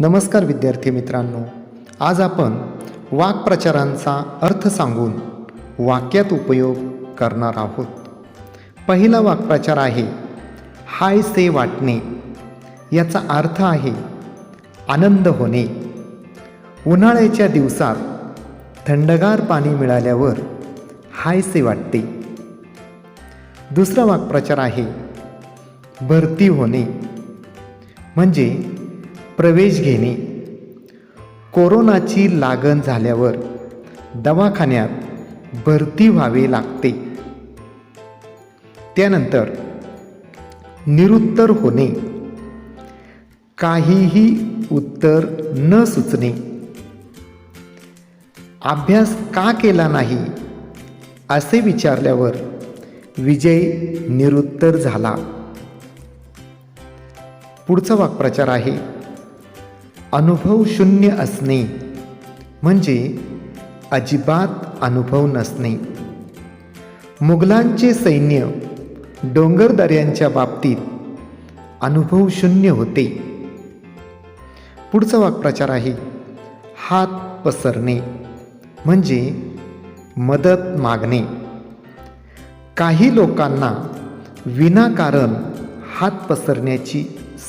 नमस्कार विद्यार्थी मित्रांनो आज आपण वाक्प्रचारांचा अर्थ सांगून वाक्यात उपयोग करणार आहोत. पहिला वाक्प्रचार आहे हाय से वाटणे. याचा अर्थ आहे आनंद होणे. उन्हाळ्याच्या दिवसात थंडगार पाणी मिळाल्यावर हायसे वाटते. दुसरा वाक्प्रचार आहे भरती होणे. म्हणजे प्रवेश घेणे. कोरोनाची लागण झाल्यावर दवाखान्यात भरती व्हावे लागते. त्यानंतर निरुत्तर होणे. काहीही उत्तर न सुचणे. अभ्यास का केला नाही? असे विचारल्यावर विजय निरुत्तर झाला. पुढचा वाक्प्रचार आहे. अनुभव शून्य असणे म्हणजे अजिबात अनुभव नसणे. मुघलांचे सैन्य डोंगरदऱ्यांच्या बाबतीत अनुभव शून्य होते. पुढचा वाक्प्रचार आहे हात पसरणे म्हणजे मदत मागणे. काही लोकांना विनाकारण हात पसरण्याची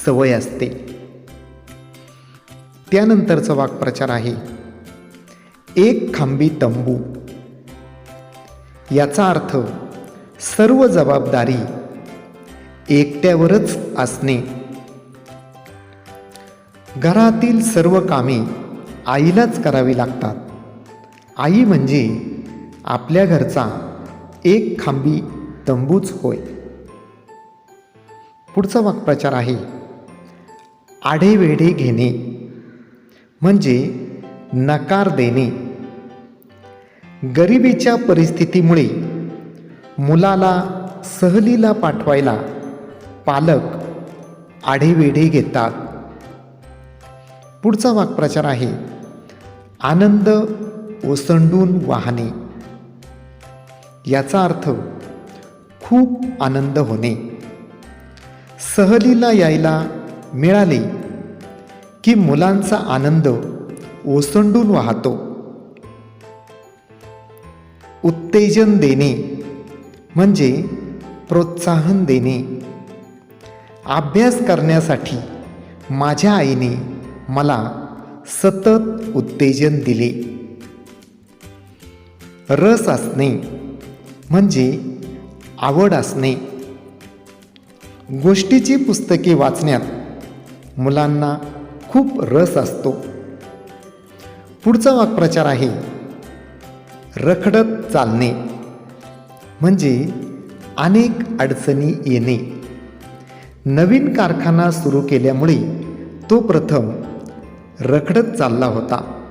सवय असते. त्यानंतरचं वाक्प्रचार आहे. एक खांबी तंबू. याचा अर्थ सर्व जबाबदारी एकट्यावरच असणे. घरातील सर्व कामे आईलाच करावी लागतात. आई म्हणजे आपल्या घरचा एक खांबी तंबूच होय. पुढचा वाक्प्रचार आहे आढेवेढे घेणे. म्हणजे नकार देणे. गरिबीच्या परिस्थितीमुळे मुलाला सहलीला पाठवायला पालक आढेवेढे घेतात. पुढचा वाक्प्रचार आहे आनंद ओसंडून वाहणे. याचा अर्थ खूप आनंद होणे. सहलीला यायला मिळाले की मुलांचा आनंद ओसंडून वाहतो. उत्तेजन देणे म्हणजे प्रोत्साहन देणे. अभ्यास करण्यासाठी माझ्या आईने मला सतत उत्तेजन दिले. रस असणे म्हणजे आवड असणे. गोष्टीची पुस्तके वाचण्यात मुलांना खूप रस असतो. पुढचा वाक्प्रचार आहे रखडत चालणे. म्हणजे अनेक अडचणी येणे. नवीन कारखाना सुरू केल्यामुळे तो प्रथम रखडत चालला होता.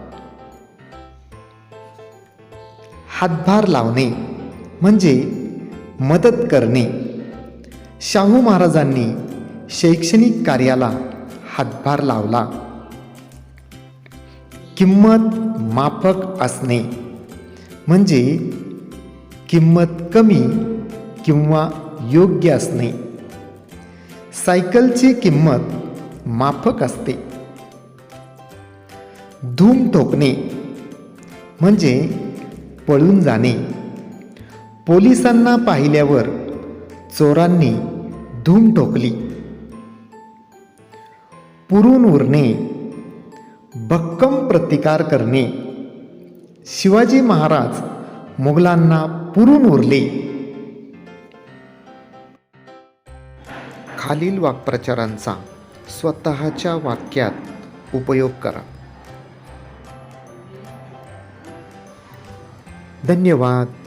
हातभार लावणे म्हणजे मदत करणे. शाहू महाराजांनी शैक्षणिक कार्याला हातभार लावला. किंमत माफक असणे. म्हणजे किंमत कमी किंवा योग्य असणे. सायकलची किंमत माफक असते. धूम ठोकणे. म्हणजे पळून जाणे. पोलिसांना पाहिल्यावर चोरांनी धूम ठोकली. पुरून उरणे भक्कम प्रतिकार करणे. शिवाजी महाराज मुघलांना पुरून उरले. खालील वाक्प्रचारांचा स्वतःच्या वाक्यात उपयोग करा. धन्यवाद.